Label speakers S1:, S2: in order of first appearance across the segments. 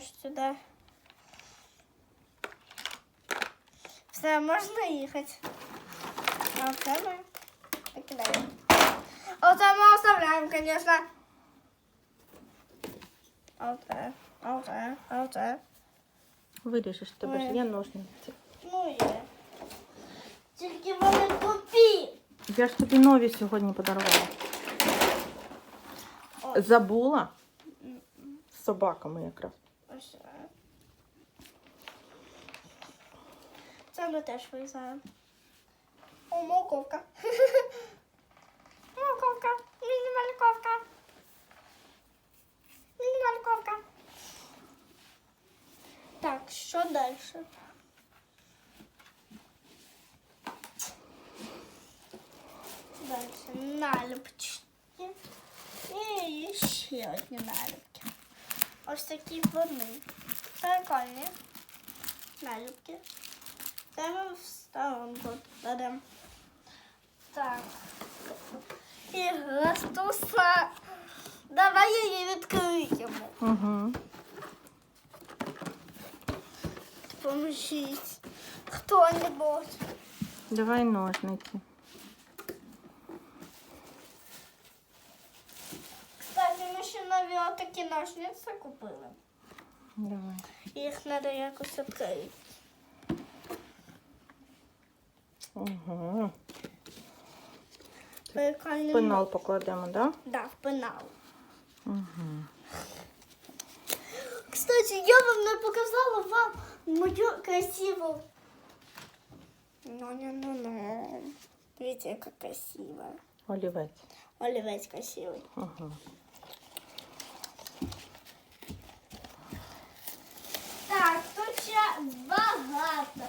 S1: ставиш сюди. Все, можна їхати. А це ми викидаємо. Оце ми оставляємо, звісно. А оце, а оце, а оце.
S2: Виріжеш, в тебе ж
S1: Ой.
S2: є ножниці.
S1: Ну є. Тільки вони тупі.
S2: Я ж тобі нові сьогодні подарувала.
S1: Ой.
S2: Забула? З собаками якраз.
S1: Ось. е. Це ми теж вирізаємо. О, морковка. Морковка. Міні-мальковка. Міні-мальковка. Так, що далі? Далі наліпчики. І ще одні наліпки. Ось такі вони. Прикольні. Наліпки. Це ми в сторонку беремо. Так. І Растуса. Давай її відкриємо.
S2: Угу.
S1: Поможіть. Хто-небудь.
S2: Давай ножниці.
S1: Кстати, ми ще нові отакі ножниці купили.
S2: Давай.
S1: Їх треба якось відкрити.
S2: Угу.
S1: Прикольний
S2: Пенал покладемо, да?
S1: Да, в пенал.
S2: Угу.
S1: Кстати, я вам не показала вам мою красиву. Ну-ну-ну-ну. Видите, яка красива.
S2: Олівець.
S1: Олівець красивий.
S2: Угу.
S1: Так, тут ще багато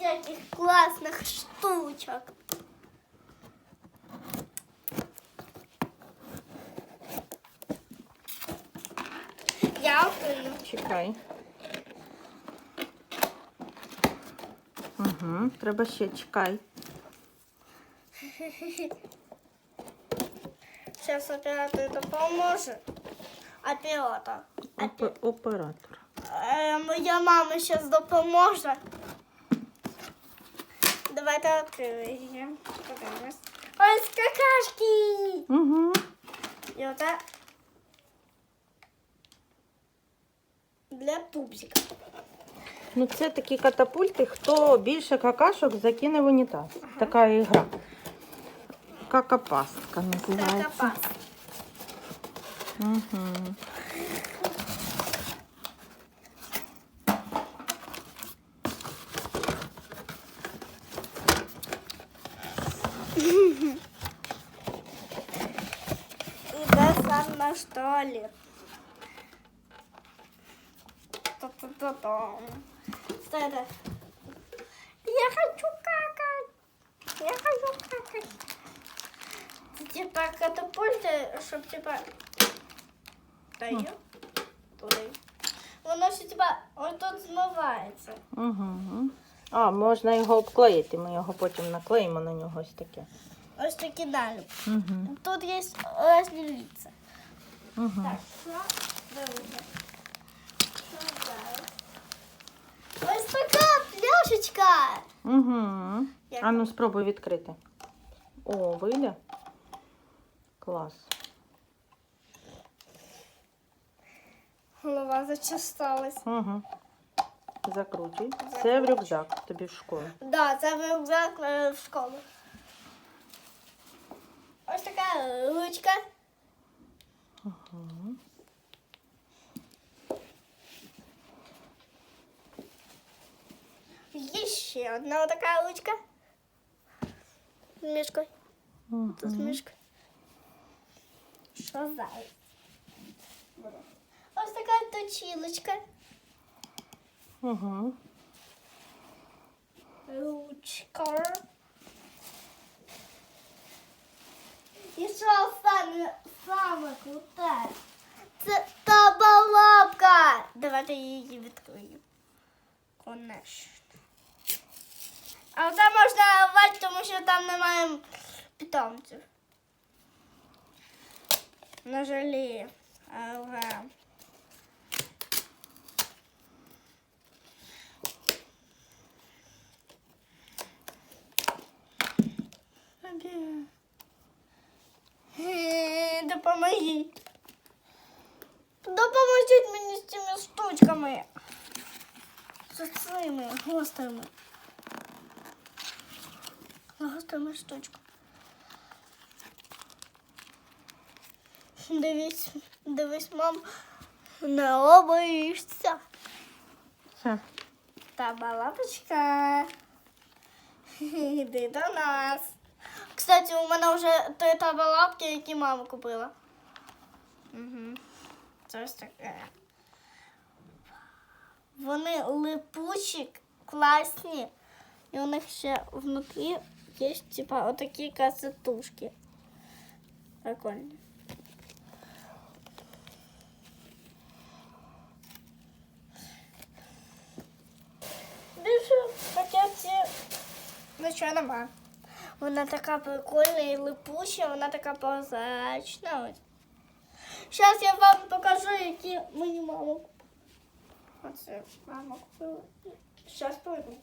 S1: всяких классных штучек. Я открою.
S2: Чекай. Угу, треба ще чекай.
S1: Сейчас оператор это поможет. Оператор.
S2: Опер... Оператор.
S1: Моя мама сейчас допоможе. Давайте відкриємо. Подивимось. Ось какашки!
S2: Угу.
S1: І оце для тубзика.
S2: Ну, це такі катапульти, хто більше какашок закине в унітаз. Така ігра. Какапастка називається.
S1: Какапас.
S2: Угу.
S1: Іде сам наш туалет. Та-та-та-та. Кстати, Я хочу какать. Я хочу какать. Це типа катапульти, щоб типа. Даю. Туди. Воно ще типа ось тут змивається.
S2: Угу. А, можна його обклеїти, ми його потім наклеїмо на нього ось таке.
S1: Ось такі далі.
S2: Угу.
S1: Тут є різні лиця.
S2: Угу.
S1: Так, що дивіться. Ось така пляшечка.
S2: Угу.
S1: Як
S2: А ну спробуй відкрити. О, вийде. Клас.
S1: Голова зачасталась.
S2: Угу. Закручуй. Це в рюкзак тобі в школу.
S1: Да, це ми рюкзак е, в школу. Ось така ручка.
S2: Угу.
S1: Є ще одна така ручка. З мішкою. Тут мішка. Що зараз? Ось така точілочка.
S2: Угу.
S1: Ручка. І що саме, саме круте? Це табалапка. Давайте її відкриємо. Конечно. А там можна рвати, тому що там немає питомців. Не жаліє. Але Е, Допомогіть. Допоможіть мені з цими штучками. З цими гострими. Гострими штучками. Дивись, дивись, мам, не обоїшся.
S2: Все.
S1: Та балапочка. Іди до нас. Кстати, у мене вже три табалапки, які мама купила. Угу. Це ось таке. Вони липучі, класні. І у них ще внутрі є типа отакі касетушки. Прикольні. Більше пакетці нічого нема. Вона така прикольна і липуча, вона така прозрачна. Зараз я вам покажу, які мені мама купила. Оце мама купила. Зараз пройду.